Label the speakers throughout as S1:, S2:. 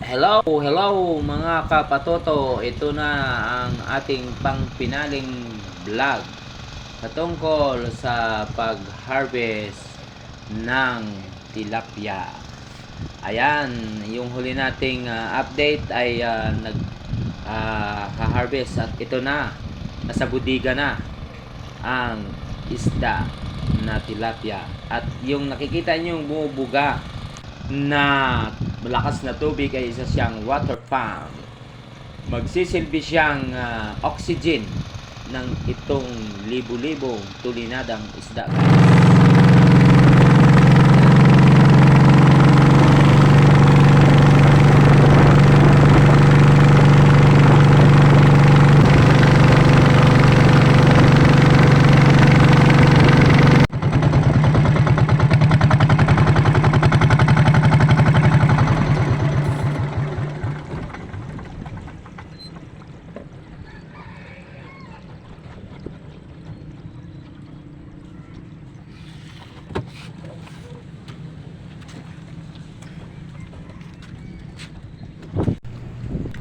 S1: Hello, hello mga kapatoto. Ito na ang ating pangpinaling vlog patungkol sa pag-harvest ng tilapia. Ayan, yung huli nating ah, update ay ah, nag ah, harvest at ito na nasa budiga na ang isda na tilapia at yung nakikita nyo bumubuga na malakas na tubig ay isa siyang water pump. Magsisilbi siyang ah, oxygen ng itong libo-libong tulinadang isda.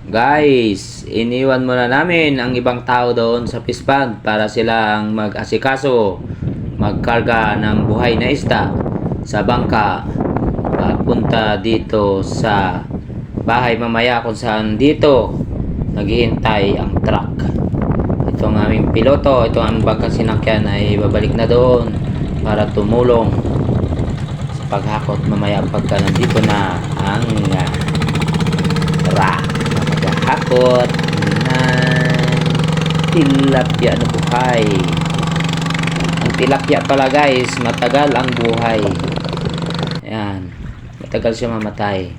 S1: Guys, iniwan muna namin ang ibang tao doon sa pond para silang mag-asikaso, magkarga ng buhay na isda sa bangka papunta dito sa bahay mamaya kung saan dito naghihintay ang truck. Ito ang aming piloto, ito ang bangka sinakyan ay babalik na doon para tumulong sa paghakot mamaya pagka nandito na ang uh, truck maghahakot ng tilapia na buhay. Ang tilapia pala guys, matagal ang buhay. Ayan, matagal siya mamatay.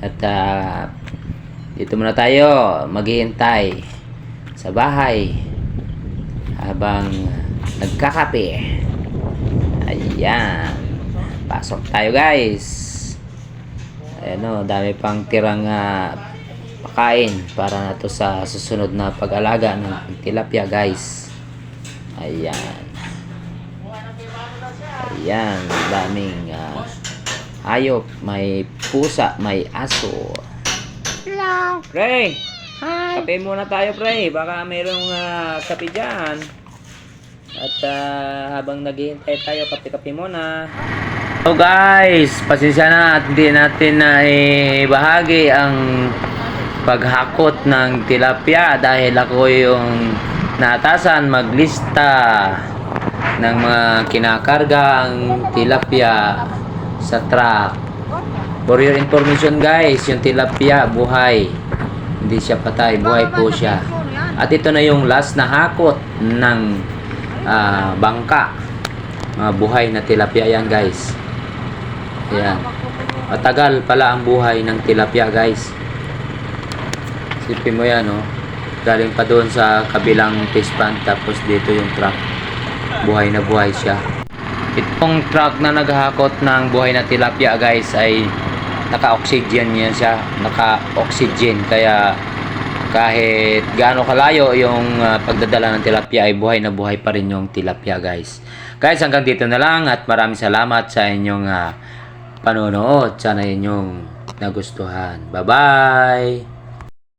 S1: At ah, dito muna tayo maghihintay sa bahay habang nagkakape. Ayan. Pasok tayo guys. Ayan o, dami pang tirang ah, pakain para na to sa susunod na pag-alaga ng tilapia guys. Ayan. Ayan, daming ah, hayop, may pusa, may aso.
S2: Hello. Hi.
S1: kape muna tayo pre, baka mayroong ah, kape dyan. At ah, habang naghihintay tayo, kape-kape muna. So guys, pasensya na at hindi natin na ibahagi ang paghakot ng tilapia dahil ako yung naatasan maglista ng mga kinakargang tilapia sa truck. For your information guys, yung tilapia buhay. Hindi siya patay, buhay po siya. At ito na yung last na hakot ng ah, bangka. Mga buhay na tilapia yan guys. Ayan. Matagal pala ang buhay ng tilapia guys. Sipin mo yan oh. Galing pa doon sa kabilang fish pond tapos dito yung truck. Buhay na buhay siya. Itong truck na naghahakot ng buhay na tilapia guys ay naka-oxygen yan siya. Naka-oxygen kaya kahit gaano kalayo yung ah, pagdadala ng tilapia ay buhay na buhay pa rin yung tilapia guys. Guys hanggang dito na lang at maraming salamat sa inyong ah, panonood. Sana inyong nagustuhan. Bye-bye!